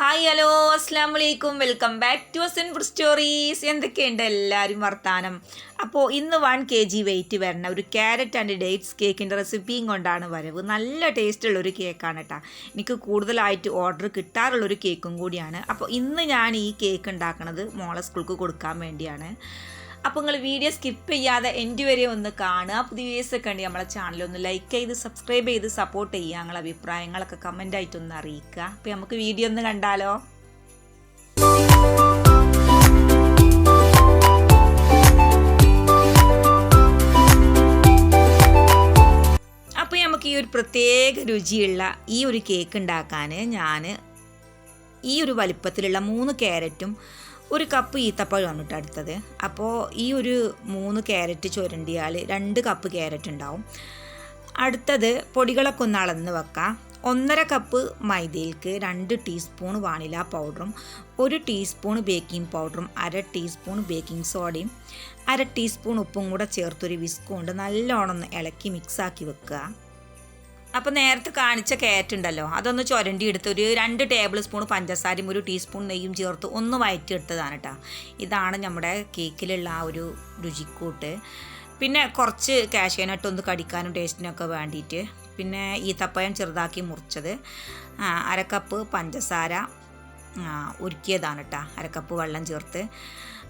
Hi hello അസ്സാം വലൈക്കും welcome back to Asan food stories എന്തൊക്കെയുണ്ട് എല്ലാവരും വർത്താനം? അപ്പോൾ ഇന്ന് വൺ കെ ജി വെയിറ്റ് വരണ ഒരു ക്യാരറ്റ് ആൻഡ് ഡേറ്റ്സ് കേക്കിന്റെ റെസിപ്പിയും കൊണ്ടാണ് വരവ്. നല്ല ടേസ്റ്റുള്ള ഒരു കേക്കാണ് കേട്ടോ എനിക്ക് കൂടുതലായിട്ട് ഓർഡർ കിട്ടാറുള്ളൊരു കേക്കും കൂടിയാണ്. അപ്പോൾ ഇന്ന് ഞാൻ ഈ കേക്ക് ഉണ്ടാക്കുന്നത് മോളെ സ്കൂൾക്ക് കൊടുക്കാൻ വേണ്ടിയാണ്. അപ്പോൾ നിങ്ങൾ വീഡിയോ സ്കിപ്പ് ചെയ്യാതെ എന്റെ വരെ ഒന്ന് കാണുക. പുതിയ വീഡിയോസ് ഒക്കെ ഉണ്ട് നമ്മളെ ചാനൽ ഒന്ന് ലൈക്ക് ചെയ്ത് സബ്സ്ക്രൈബ് ചെയ്ത് സപ്പോർട്ട് ചെയ്യുക നിങ്ങളെ അഭിപ്രായങ്ങളൊക്കെ കമന്റ് ആയിട്ടൊന്ന് അറിയിക്കുക. അപ്പോൾ നമുക്ക് വീഡിയോ ഒന്ന് കണ്ടാലോ? നമുക്ക് ഈ ഒരു പ്രത്യേക രുചിയുള്ള ഈ ഒരു കേക്ക് ഉണ്ടാക്കാൻ ഞാൻ ഈ ഒരു വലിപ്പത്തിലുള്ള മൂന്ന് ക്യാരറ്റും ഒരു കപ്പ് ഈത്തപ്പഴമാണ് കേട്ടോ എടുത്തത് അപ്പോൾ ഈ ഒരു മൂന്ന് ക്യാരറ്റ് ചുരണ്ടിയാൽ രണ്ട് കപ്പ് ക്യാരറ്റ് ഉണ്ടാവും. അടുത്തത് പൊടികളൊക്കെ ഒന്ന് അളന്ന് വെക്കാം. ഒന്നര കപ്പ് മൈദയിലേക്ക് രണ്ട് ടീസ്പൂൺ വാനില പൗഡറും ഒരു ടീസ്പൂൺ ബേക്കിംഗ് പൗഡറും അര ടീസ്പൂൺ ബേക്കിംഗ് സോഡയും അര ടീസ്പൂൺ ഉപ്പും കൂടെ ചേർത്തൊരു വിസ്ക് കൊണ്ട് നല്ലോണം ഇളക്കി മിക്സാക്കി വെക്കുക അപ്പോൾ നേരത്തെ കാണിച്ച കാറ്റ് ഉണ്ടല്ലോ അതൊന്ന് ചുരണ്ടി എടുത്ത് ഒരു രണ്ട് ടേബിൾ സ്പൂൺ പഞ്ചസാരയും ഒരു ടീസ്പൂൺ നെയ്യും ചേർത്ത് ഒന്ന് വയറ്റിയെടുത്തതാണ് കേട്ടോ ഇതാണ് നമ്മുടെ കേക്കിലുള്ള ആ ഒരു രുചിക്കൂട്ട്. പിന്നെ കുറച്ച് കാഷ്യൂനട്ട് ഒന്ന് കടിക്കാനും ടേസ്റ്റിനൊക്കെ വേണ്ടിയിട്ട്. പിന്നെ ഈ തപ്പയം ചെറുതാക്കി മുറിച്ചത്. അരക്കപ്പ് പഞ്ചസാര ഉരുക്കിയതാണ് കേട്ടോ അരക്കപ്പ് വെള്ളം ചേർത്ത്.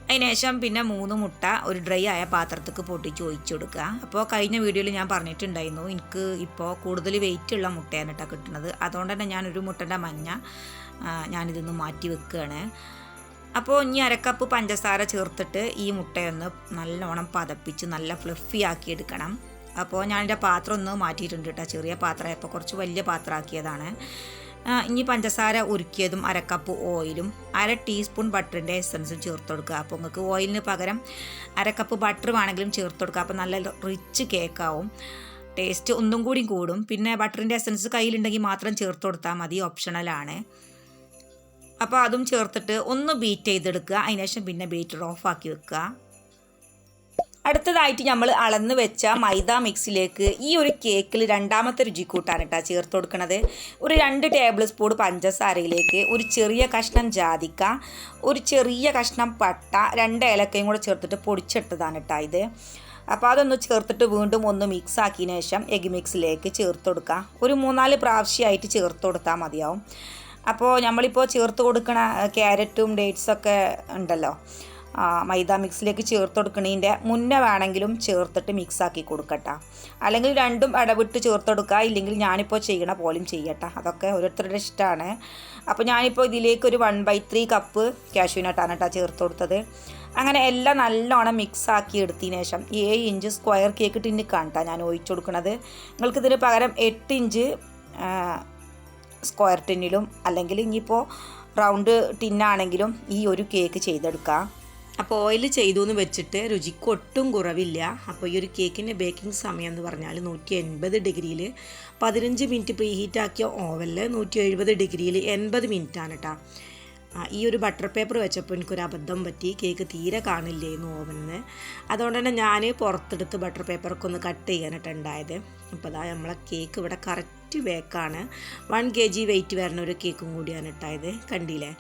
അതിനുശേഷം പിന്നെ മൂന്ന് മുട്ട ഒരു ഡ്രൈ ആയ പാത്രത്തേക്ക് പൊട്ടിച്ച് ഒഴിച്ചു കൊടുക്കുക. അപ്പോൾ കഴിഞ്ഞ വീഡിയോയിൽ ഞാൻ പറഞ്ഞിട്ടുണ്ടായിരുന്നു എനിക്ക് ഇപ്പോൾ കൂടുതൽ വെയിറ്റ് ഉള്ള മുട്ടയാണ് കേട്ടോ കിട്ടുന്നത്. അതുകൊണ്ട് തന്നെ ഞാൻ ഒരു മുട്ടന്റെ മഞ്ഞ ഞാനിതൊന്ന് മാറ്റി വെക്കുകയാണ്. അപ്പോൾ ഇനി അരക്കപ്പ് പഞ്ചസാര ചേർത്തിട്ട് ഈ മുട്ടയൊന്ന് നല്ലോണം പതപ്പിച്ച് നല്ല ഫ്ലഫി ആക്കി എടുക്കണം. അപ്പോൾ ഞാനെന്റെ പാത്രം ഒന്ന് മാറ്റിയിട്ടുണ്ട് കേട്ടോ ചെറിയ പാത്രമായപ്പോൾ കുറച്ച് വലിയ പാത്രമാക്കിയതാണ് ഇനി പഞ്ചസാര ഉരുക്കിയതും അരക്കപ്പ് ഓയിലും അര ടീസ്പൂൺ ബട്ടറിന്റെ എസൻസും ചേർത്ത് കൊടുക്കുക. അപ്പോൾ നിങ്ങൾക്ക് ഓയിലിന് പകരം അരക്കപ്പ് ബട്ടർ വേണമെങ്കിലും ചേർത്ത് കൊടുക്കുക. അപ്പോൾ നല്ല റിച്ച് കേക്കാവും ടേസ്റ്റ് ഒന്നും കൂടി കൂടും. പിന്നെ ബട്ടറിന്റെ എസൻസ് കയ്യിലുണ്ടെങ്കിൽ മാത്രം ചേർത്ത് കൊടുത്താൽ മതി. ഓപ്ഷണലാണ് അപ്പോൾ അതും ചേർത്തിട്ട് ഒന്ന് ബീറ്റ് ചെയ്തെടുക്കുക. അതിനുശേഷം പിന്നെ ബീറ്റർ ഓഫ് ആക്കി വെക്കുക. അടുത്തതായിട്ട് നമ്മൾ അളന്ന് വെച്ച മൈദ മിക്സിലേക്ക് ഈ ഒരു കേക്കിൽ രണ്ടാമത്തെ രുചിക്കൂട്ടാണ് കേട്ടോ ചേർത്ത് കൊടുക്കുന്നത് ഒരു രണ്ട് ടേബിൾ സ്പൂൺ പഞ്ചസാരയിലേക്ക് ഒരു ചെറിയ കഷ്ണം ജാതിക്ക ഒരു ചെറിയ കഷ്ണം പട്ട രണ്ട് ഏലക്കയും കൂടെ ചേർത്തിട്ട് പൊടിച്ചിട്ടതാണ് കേട്ടോ ഇത്. അപ്പോൾ അതൊന്ന് ചേർത്തിട്ട് വീണ്ടും ഒന്ന് മിക്സ് ആക്കിയതിന് ശേഷം എഗ് മിക്സിലേക്ക് ചേർത്ത് കൊടുക്കുക. ഒരു മൂന്നാൽ പ്രാവശ്യമായിട്ട് ചേർത്ത് കൊടുത്താൽ മതിയാവും. അപ്പോൾ നമ്മളിപ്പോൾ ചേർത്ത് കൊടുക്കണ ക്യാരറ്റും ഡേറ്റ്സൊക്കെ ഉണ്ടല്ലോ. മൈദ മിക്സിലേക്ക് ചേർത്ത് കൊടുക്കണതിന്റെ മുന്നേ വേണമെങ്കിലും ചേർത്തിട്ട് മിക്സാക്കി കൊടുക്കട്ടെ. അല്ലെങ്കിൽ രണ്ടും ഇടവിട്ട് ചേർത്ത് കൊടുക്കുക ഇല്ലെങ്കിൽ ഞാനിപ്പോൾ ചെയ്യണ പോലും ചെയ്യട്ടെ. അതൊക്കെ ഓരോരുത്തരുടെ ഇഷ്ടമാണ് അപ്പോൾ ഞാനിപ്പോൾ ഇതിലേക്ക് ഒരു വൺ ബൈ ത്രീ കപ്പ് കാഷ്യൂനട്ടാണ് കേട്ടോ ചേർത്ത് കൊടുത്തത്. അങ്ങനെ എല്ലാം നല്ലോണം മിക്സാക്കി എടുത്തതിന് ശേഷം ഏഴ് ഇഞ്ച് സ്ക്വയർ കേക്ക് ടിന്ന് കാണട്ടാ ഞാൻ ഒഴിച്ചു കൊടുക്കുന്നത് നിങ്ങൾക്കിതിന് പകരം എട്ട് ഇഞ്ച് സ്ക്വയർ ടിന്നിലും അല്ലെങ്കിൽ ഇനിയിപ്പോൾ റൗണ്ട് ടിന്നാണെങ്കിലും ഈ ഒരു കേക്ക് ചെയ്തെടുക്കാം. അപ്പോൾ ഓയിൽ ചെയ്തു എന്ന് വെച്ചിട്ട് രുചിക്ക് ഒട്ടും കുറവില്ല. അപ്പോൾ ഈ ഒരു കേക്കിന്റെ ബേക്കിംഗ് സമയം എന്ന് പറഞ്ഞാൽ നൂറ്റി എൺപത് ഡിഗ്രിയിൽ പതിനഞ്ച് മിനിറ്റ് പ്രീ ഹീറ്റാക്കിയ ഓവനിൽ നൂറ്റി എഴുപത് ഡിഗ്രിയിൽ എൺപത് മിനിറ്റാണ് കേട്ടോ ഈ ഒരു ബട്ടർ പേപ്പർ വെച്ചപ്പോൾ എനിക്കൊരു അബദ്ധം പറ്റി. കേക്ക് തീരെ കാണില്ലായിരുന്നു ഓവനിന്ന് അതുകൊണ്ട് തന്നെ ഞാൻ പുറത്തെടുത്ത് ബട്ടർ പേപ്പറൊക്കെ ഒന്ന് കട്ട് ചെയ്യാനായിട്ടുണ്ടായത് അപ്പോൾ അതാ നമ്മളെ കേക്ക് ഇവിടെ കറക്റ്റ് ബേക്കാണ് വൺ കെ ജി വെയിറ്റ് വരുന്ന ഒരു കേക്കും കൂടിയാണ് ഇട്ടായത്. കണ്ടില്ലേ?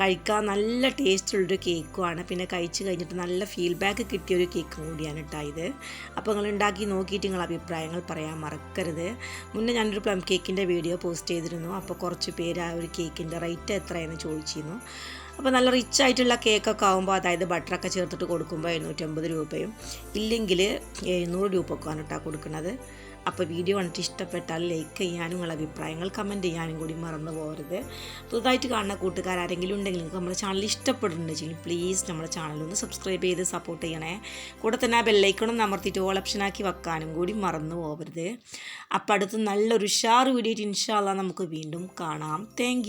കഴിക്കാൻ നല്ല ടേസ്റ്റുള്ളൊരു കേക്കുമാണ് പിന്നെ കഴിച്ച് കഴിഞ്ഞിട്ട് നല്ല ഫീഡ്ബാക്ക് കിട്ടിയ ഒരു കേക്കും കൂടിയാണ് ഇട്ടായത്. അപ്പോൾ നിങ്ങൾ ഉണ്ടാക്കി നോക്കിയിട്ട് നിങ്ങൾ അഭിപ്രായങ്ങൾ പറയാൻ മറക്കരുത്. മുന്നേ ഞാനൊരു പ്ലം കേക്കിന്റെ വീഡിയോ പോസ്റ്റ് ചെയ്തിരുന്നു. അപ്പോൾ കുറച്ച് പേര് ആ ഒരു കേക്കിന്റെ റേറ്റ് എത്രയെന്ന് ചോദിച്ചിരുന്നു. അപ്പോൾ നല്ല റിച്ച് ആയിട്ടുള്ള കേക്കൊക്കെ ആകുമ്പോൾ അതായത് ബട്ടറൊക്കെ ചേർത്തിട്ട് കൊടുക്കുമ്പോൾ എഴുന്നൂറ്റമ്പത് രൂപയും ഇല്ലെങ്കിൽ എഴുന്നൂറ് രൂപക്കാണ് കേട്ടോ കൊടുക്കുന്നത്. അപ്പോൾ വീഡിയോ കണ്ടിട്ട് ഇഷ്ടപ്പെട്ടാൽ ലൈക്ക് ചെയ്യാനും നിങ്ങളുടെ അഭിപ്രായങ്ങൾ കമന്റ് ചെയ്യാനും കൂടി മറന്നു പോകരുത്. പുതുതായിട്ട് കാണുന്ന കൂട്ടുകാർ ആരെങ്കിലും ഉണ്ടെങ്കിൽ നിങ്ങൾക്ക് നമ്മുടെ ചാനൽ ഇഷ്ടപ്പെടുന്നുണ്ടെങ്കിൽ പ്ലീസ് നമ്മുടെ ചാനൽ ഒന്ന് സബ്സ്ക്രൈബ് ചെയ്ത് സപ്പോർട്ട് ചെയ്യണേ. കൂടെ തന്നെ ആ ബെല്ലൈക്കണം അമർത്തിയിട്ട് ഓൾ ഓപ്ഷനാക്കി വെക്കാനും കൂടി മറന്നു പോകരുത്. അപ്പോൾ അടുത്ത് നല്ലൊരു ഉഷാർ വീഡിയോ ഇൻഷാല്ല നമുക്ക് വീണ്ടും കാണാം. താങ്ക്